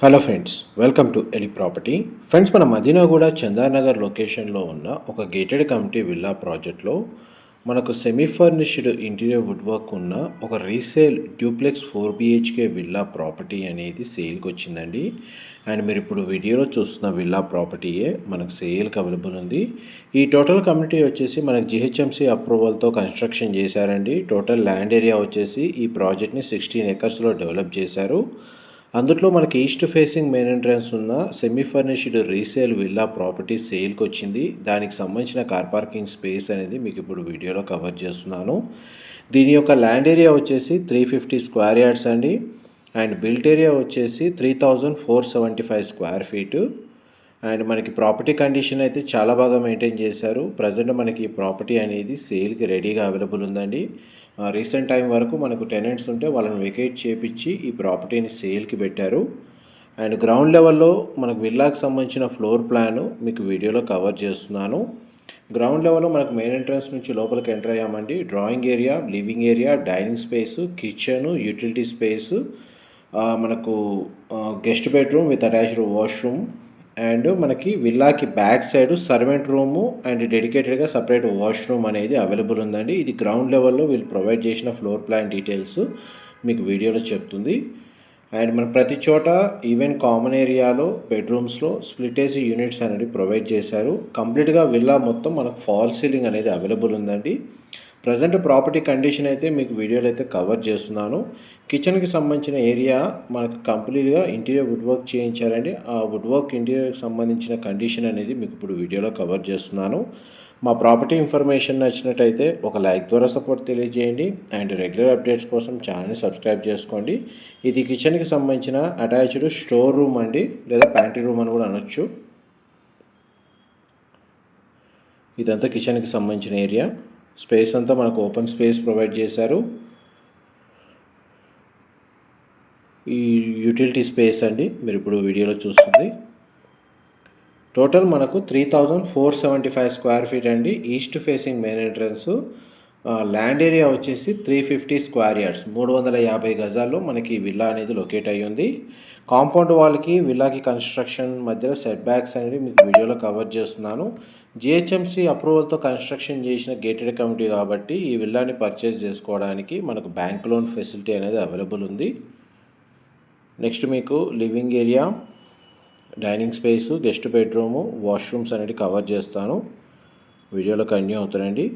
Hello friends welcome to ఎలి property. Friends మన మదీనాగూడ చందానగర్ లొకేషన్లో ఉన్న ఒక గేటెడ్ కమిటీ విల్లా ప్రాజెక్ట్లో మనకు semi furnished interior wood work ఉన్న ఒక resale duplex four BHK villa property అనేది సేల్కి వచ్చిందండి. అండ్ మీరు ఇప్పుడు వీడియోలో చూస్తున్న విల్లా ప్రాపర్టీయే మనకు సేల్కి అవైలబుల్ ఉంది. ఈ టోటల్ కమిటీ వచ్చేసి మనకు జిహెచ్ఎంసీ అప్రూవల్తో కన్స్ట్రక్షన్ చేశారండి. టోటల్ ల్యాండ్ ఏరియా వచ్చేసి ఈ ప్రాజెక్ట్ని సిక్స్టీన్ ఎకర్స్లో డెవలప్ చేశారు. అందులో మనకి ఈస్ట్ ఫేసింగ్ మెయిన్ ఎంట్రన్స్ ఉన్న semi furnished resale villa property సేల్కి వచ్చింది దానికి సంబంధించిన కార్ పార్కింగ్ స్పేస్ అనేది మీకు ఇప్పుడు వీడియోలో కవర్ చేస్తున్నాను. దీని యొక్క ల్యాండ్ ఏరియా వచ్చేసి త్రీ ఫిఫ్టీ స్క్వేర్ యార్డ్స్ అండి. అండ్ బిల్ట్ ఏరియా వచ్చేసి three thousand four seventy five square feet and మనకి ప్రాపర్టీ కండిషన్ అయితే చాలా బాగా మెయింటైన్ చేశారు. ప్రజెంట్ మనకి ఈ ప్రాపర్టీ అనేది సేల్కి రెడీగా అవైలబుల్ ఉందండి. రీసెంట్ టైం వరకు మనకు టెనెంట్స్ ఉంటే వాళ్ళని వెకేట్ చేపించి ఈ ప్రాపర్టీని సేల్కి పెట్టారు. అండ్ గ్రౌండ్ లెవెల్లో మనకు విల్లాకి సంబంధించిన ఫ్లోర్ ప్లాను మీకు వీడియోలో కవర్ చేస్తున్నాను. గ్రౌండ్ లెవెల్లో మనకు మెయిన్ ఎంట్రన్స్ నుంచి లోపలికి enter అయ్యామండి. Drawing area living area dining space kitchen utility space మనకు guest bedroom with attached washroom and మనకి విల్లాకి back side servant room and డెడికేటెడ్గా సపరేట్ వాష్రూమ్ అనేది అవైలబుల్ ఉందండి. ఇది గ్రౌండ్ లెవెల్లో వీళ్ళు ప్రొవైడ్ చేసిన ఫ్లోర్ ప్లాన్ డీటెయిల్స్ మీకు వీడియోలో చెప్తుంది. అండ్ మన ప్రతి చోట ఈవెన్ కామన్ ఏరియాలో బెడ్రూమ్స్లో స్ప్లిట్ ఏసీ యూనిట్స్ అనేది ప్రొవైడ్ చేశారు. కంప్లీట్గా విల్లా మొత్తం మనకు ఫాల్ సీలింగ్ అనేది అవైలబుల్ ఉందండి. ప్రజెంట్ ప్రాపర్టీ కండిషన్ అయితే మీకు వీడియోలో అయితే కవర్ చేస్తున్నాను. కిచెన్కి సంబంధించిన ఏరియా మనకు కంప్లీట్గా ఇంటీరియర్ వుడ్ వర్క్ చేయించారండి. ఆ వుడ్ వర్క్ ఇంటీరియర్కి సంబంధించిన కండిషన్ అనేది మీకు ఇప్పుడు వీడియోలో కవర్ చేస్తున్నాను. మా ప్రాపర్టీ ఇన్ఫర్మేషన్ నచ్చినట్టయితే ఒక లైక్ ద్వారా సపోర్ట్ తెలియజేయండి. అండ్ రెగ్యులర్ అప్డేట్స్ కోసం ఛానల్ని సబ్స్క్రైబ్ చేసుకోండి. ఇది కిచెన్కి సంబంధించిన అటాచ్డ్ స్టోర్ రూమ్ అండి లేదా ప్యాంట్రీ రూమ్ అని కూడా అనొచ్చు. ఇదంతా కిచెన్కి సంబంధించిన ఏరియా. స్పేస్ అంతా మనకు ఓపెన్ స్పేస్ ప్రొవైడ్ చేశారు. ఈ యూటిలిటీ స్పేస్ అండి మీరు ఇప్పుడు వీడియోలో చూస్తుంది. టోటల్ మనకు three thousand four seventy five square feet అండి. East facing main entrance. Land area వచ్చేసి త్రీ ఫిఫ్టీ స్క్వేర్ యార్డ్స్. మూడు వందల యాభై గజాల్లో మనకి విల్లా అనేది లొకేట్ అయ్యి ఉంది. కాంపౌండ్ వాళ్ళకి విల్లాకి కన్స్ట్రక్షన్ మధ్యలో సెట్ బ్యాక్స్ అనేది మీకు వీడియోలో కవర్ చేస్తున్నాను. జిహెచ్ఎంసీ అప్రూవల్తో కన్స్ట్రక్షన్ చేసిన గేటెడ్ కమిటీ కాబట్టి ఈ విల్లాని పర్చేస్ చేసుకోవడానికి మనకు బ్యాంక్ లోన్ ఫెసిలిటీ అనేది అవైలబుల్ ఉంది. నెక్స్ట్ మీకు living area dining space guest bedroom washrooms అనేది కవర్ చేస్తాను. వీడియోలో కంటిన్యూ అవుతానండి.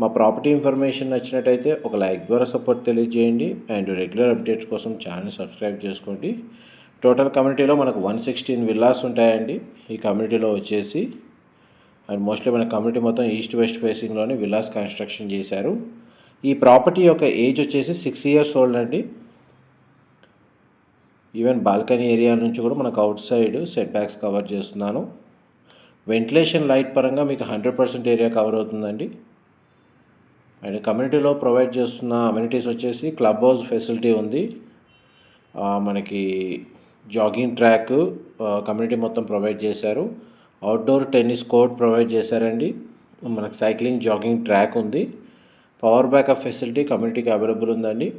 మా ప్రాపర్టీ ఇన్ఫర్మేషన్ నచ్చినట్టయితే ఒక లైక్ ద్వారా సపోర్ట్ తెలియజేయండి. అండ్ రెగ్యులర్ అప్డేట్స్ కోసం ఛానల్ సబ్స్క్రైబ్ చేసుకోండి. టోటల్ కమ్యూనిటీలో మనకు వన్ సిక్స్టీన్ విల్లాస్ ఉంటాయండి. ఈ కమ్యూనిటీలో వచ్చేసి అండ్ మోస్ట్లీ మన కమ్యూనిటీ మొత్తం ఈస్ట్ వెస్ట్ ఫేసింగ్లోనే విల్లాస్ కన్స్ట్రక్షన్ చేశారు. ఈ ప్రాపర్టీ యొక్క ఏజ్ వచ్చేసి సిక్స్ ఇయర్స్ ఓల్డ్ అండి. ఈవెన్ బాల్కనీ ఏరియా నుంచి కూడా మనకు outside set backs cover చేస్తున్నాను. వెంటిలేషన్ లైట్ పరంగా మీకు హండ్రెడ్ పర్సెంట్ ఏరియా కవర్ అవుతుందండి. అండ్ కమ్యూనిటీలో ప్రొవైడ్ చేస్తున్న అమ్యూనిటీస్ వచ్చేసి క్లబ్ హౌస్ ఫెసిలిటీ ఉంది. మనకి జాగింగ్ ట్రాక్ కమ్యూనిటీ మొత్తం ప్రొవైడ్ చేశారు. అవుట్డోర్ టెన్నిస్ కోర్ట్ ప్రొవైడ్ చేశారండి. మనకు సైక్లింగ్ జాగింగ్ ట్రాక్ ఉంది. పవర్ బ్యాకప్ ఫెసిలిటీ కమ్యూనిటీకి అవైలబుల్ ఉందండి.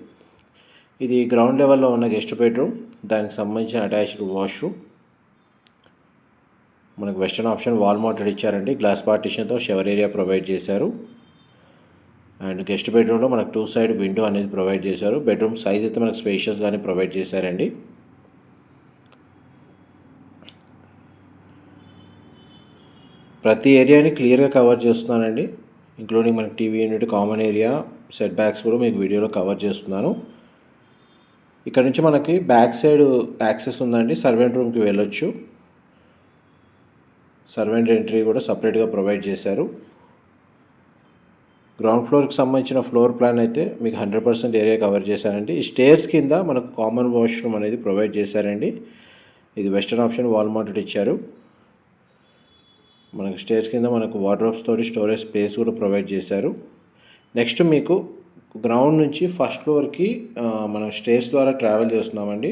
ఇది గ్రౌండ్ లెవెల్లో ఉన్న గెస్ట్ బెడ్రూమ్ దానికి సంబంధించిన అటాచ్డ్ వాష్రూమ్ మనకు వెస్టర్న్ ఆప్షన్ వాల్ మౌంటెడ్ ఇచ్చారండి. గ్లాస్ పార్టిషన్తో షవర్ ఏరియా ప్రొవైడ్ చేశారు. అండ్ గెస్ట్ బెడ్రూమ్లో మనకు టూ సైడ్ విండో అనేది ప్రొవైడ్ చేశారు. బెడ్రూమ్ సైజ్ అయితే మనకు స్పేషియస్గానే ప్రొవైడ్ చేశారండి. ప్రతి ఏరియాని క్లియర్గా కవర్ చేస్తున్నానండి. ఇంక్లూడింగ్ మనకి TV unit common area set backs కూడా మీకు వీడియోలో కవర్ చేస్తున్నాను. ఇక్కడ నుంచి మనకి బ్యాక్ సైడ్ యాక్సెస్ ఉందండి. సర్వెంట్ రూమ్కి వెళ్ళొచ్చు. సర్వెంట్ ఎంట్రీ కూడా సపరేట్గా ప్రొవైడ్ చేశారు. గ్రౌండ్ ఫ్లోర్కి సంబంధించిన ఫ్లోర్ ప్లాన్ అయితే మీకు హండ్రెడ్ పర్సెంట్ ఏరియా కవర్ చేశారండి. ఈ స్టేర్స్ కింద మనకు కామన్ వాష్రూమ్ అనేది ప్రొవైడ్ చేశారండి. ఇది వెస్టర్న్ ఆప్షన్ వాల్ మౌంటెడ్ ఇచ్చారు. మనకు స్టేర్స్ కింద మనకు వార్డ్రోబ్స్ తోటి స్టోరేజ్ స్పేస్ కూడా ప్రొవైడ్ చేశారు. నెక్స్ట్ మీకు గ్రౌండ్ నుంచి ఫస్ట్ ఫ్లోర్కి మనం స్టేర్స్ ద్వారా ట్రావెల్ చేస్తున్నామండి.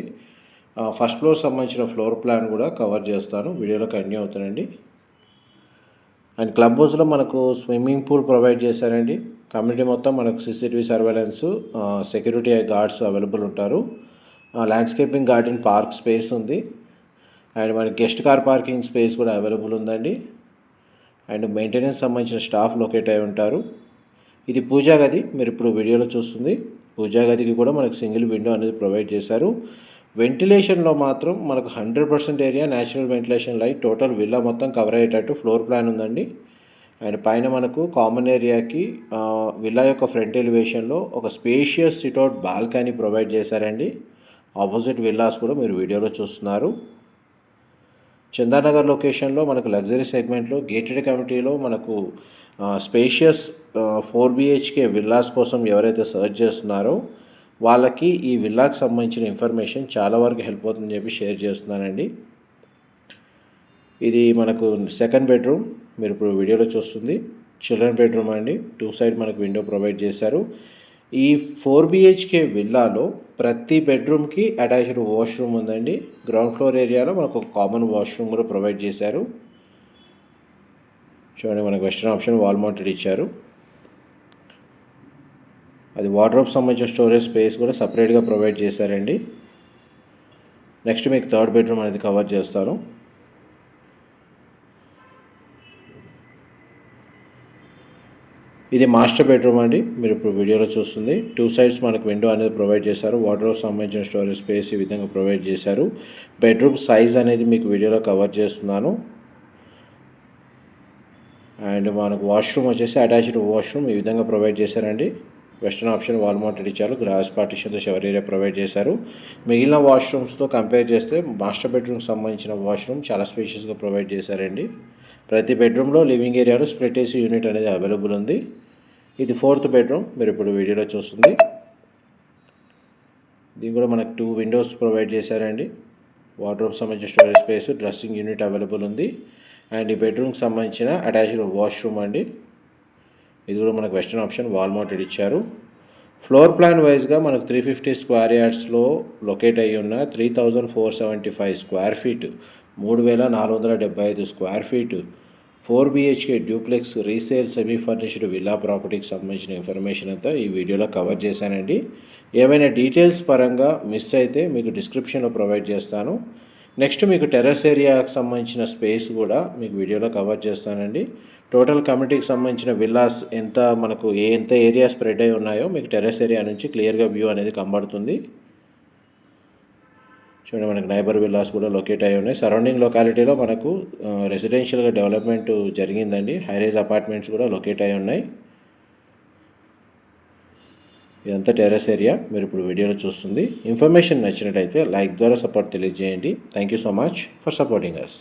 ఫస్ట్ ఫ్లోర్ సంబంధించిన ఫ్లోర్ ప్లాన్ కూడా కవర్ చేస్తాను. వీడియోలో కంటిన్యూ అవుతానండి. అండ్ క్లబ్ హౌస్లో మనకు స్విమ్మింగ్ పూల్ ప్రొవైడ్ చేశారండి. కమ్యూనిటీ మొత్తం మనకు CCTV surveillance security guards available ఉంటారు. ల్యాండ్స్కేపింగ్ గార్డెన్ పార్క్ స్పేస్ ఉంది. అండ్ మనకి గెస్ట్ కార్ పార్కింగ్ స్పేస్ కూడా అవైలబుల్ ఉందండి. అండ్ మెయింటెనెన్స్ సంబంధించిన స్టాఫ్ లొకేట్ అయి ఉంటారు. ఇది పూజా గది మీరు ఇప్పుడు వీడియోలో చూస్తుంది. పూజా గదికి కూడా మనకు సింగిల్ విండో అనేది ప్రొవైడ్ చేశారు. వెంటిలేషన్లో మాత్రం మనకు hundred percent area natural ventilation light total villa మొత్తం కవర్ అయ్యేటట్టు ఫ్లోర్ ప్లాన్ ఉందండి. అండ్ పైన మనకు కామన్ ఏరియాకి విల్లా యొక్క ఫ్రంట్ ఎలివేషన్లో ఒక spacious sit out balcony provide చేశారండి. ఆపోజిట్ విల్లాస్ కూడా మీరు వీడియోలో చూస్తున్నారు. చందానగర్ లొకేషన్లో మనకు లగ్జరీ సెగ్మెంట్లో గేటెడ్ కమిటీలో మనకు స్పేషియస్ ఫోర్ బిహెచ్కే విల్లాస్ కోసం ఎవరైతే సర్చ్ చేస్తున్నారో వాళ్ళకి ఈ విల్లాకి సంబంధించిన ఇన్ఫర్మేషన్ చాలా వరకు హెల్ప్ అవుతుందని చెప్పి షేర్ చేస్తున్నానండి. ఇది మనకు సెకండ్ బెడ్రూమ్ మీరు ఇప్పుడు వీడియోలో చూస్తుంది. చిల్డ్రన్ బెడ్రూమ్ అండి. టూ సైడ్ మనకు విండో ప్రొవైడ్ చేశారు. ఈ ఫోర్ బిహెచ్కే విల్లాలో ప్రతి బెడ్రూమ్కి అటాచ్డ్ వాష్రూమ్ ఉందండి. గ్రౌండ్ ఫ్లోర్ ఏరియాలో మనకు ఒక కామన్ వాష్రూమ్ కూడా ప్రొవైడ్ చేశారు. చూడండి మనకు వెస్టర్న్ ఆప్షన్ వాల్ మౌంటెడ్ ఇచ్చారు. అది వార్డ్రోబ్ సంబంధించిన స్టోరేజ్ స్పేస్ కూడా సపరేట్గా ప్రొవైడ్ చేశారండి. నెక్స్ట్ మీకు థర్డ్ బెడ్రూమ్ అనేది కవర్ చేస్తాను. ఇది మాస్టర్ బెడ్రూమ్ అండి. మీరు ఇప్పుడు వీడియోలో చూస్తుంది. టూ సైడ్స్ మనకు విండో అనేది ప్రొవైడ్ చేశారు. వాటర్ సంబంధించిన స్టోరేజ్ స్పేస్ ఈ విధంగా ప్రొవైడ్ చేశారు. బెడ్రూమ్ సైజ్ అనేది మీకు వీడియోలో కవర్ చేస్తున్నాను. అండ్ మనకు వాష్రూమ్ వచ్చేసి అటాచ్డ్ వాష్రూమ్ ఈ విధంగా ప్రొవైడ్ చేశారండి. వెస్టర్న్ ఆప్షన్ వాల్ మౌంటెడ్ ఇచ్చారు. గ్రాస్ పార్టిషన్తో షవర్ ఏరియా ప్రొవైడ్ చేశారు. మిగిలిన వాష్రూమ్స్తో కంపేర్ చేస్తే మాస్టర్ బెడ్రూమ్కి సంబంధించిన వాష్రూమ్ చాలా స్పేషియస్గా ప్రొవైడ్ చేశారండి. ప్రతి బెడ్రూమ్లో లివింగ్ ఏరియాలో స్ప్లిట్ ఏసీ యూనిట్ అనేది అవైలబుల్ ఉంది. ఇది ఫోర్త్ బెడ్రూమ్ మీరు ఇప్పుడు వీడియోలో చూస్తుంది. దీని కూడా మనకు టూ విండోస్ ప్రొవైడ్ చేశారండి. వార్డ్రోబ్ సంబంధించిన storage space dressing unit available ఉంది. అండ్ ఈ బెడ్రూమ్కి సంబంధించిన అటాచ్డ్ వాష్రూమ్ అండి. ఇది కూడా మనకు వెస్టర్న్ ఆప్షన్ వాల్ మౌంటెడ్ ఇచ్చారు. ఫ్లోర్ ప్లాన్ వైజ్గా మనకు త్రీ ఫిఫ్టీ స్క్వేర్ యార్డ్స్లో లొకేట్ అయ్యి ఉన్న three thousand four seventy five square feet మూడు వేల నాలుగు వందల డెబ్బై ఐదు square feet four BHK duplex resale semi furnished villa ప్రాపర్టీకి సంబంధించిన ఇన్ఫర్మేషన్ అంతా ఈ వీడియోలో కవర్ చేశానండి. ఏమైనా డీటెయిల్స్ పరంగా మిస్ అయితే మీకు డిస్క్రిప్షన్లో ప్రొవైడ్ చేస్తాను. నెక్స్ట్ మీకు టెర్రస్ ఏరియాకి సంబంధించిన స్పేస్ కూడా మీకు వీడియోలో కవర్ చేస్తానండి. టోటల్ కమిటీకి సంబంధించిన విల్లాస్ ఎంత మనకు ఏ ఎంత ఏరియా స్ప్రెడ్ అయి ఉన్నాయో మీకు టెర్రస్ ఏరియా నుంచి క్లియర్గా వ్యూ అనేది కనబడుతుంది. చూడండి మనకు నైబర్ విల్లాస్ కూడా లొకేట్ అయి ఉన్నాయి. సరౌండింగ్ లొకాలిటీలో మనకు రెసిడెన్షియల్గా డెవలప్మెంట్ జరిగిందండి. హైరేజ్ అపార్ట్మెంట్స్ కూడా లొకేట్ అయి ఉన్నాయి. ఇదంతా టెర్రస్ ఏరియా మీరు ఇప్పుడు వీడియోలో చూస్తుంది. ఇన్ఫర్మేషన్ నచ్చినట్టయితే లైక్ ద్వారా సపోర్ట్ తెలియజేయండి. Thank you so much for supporting us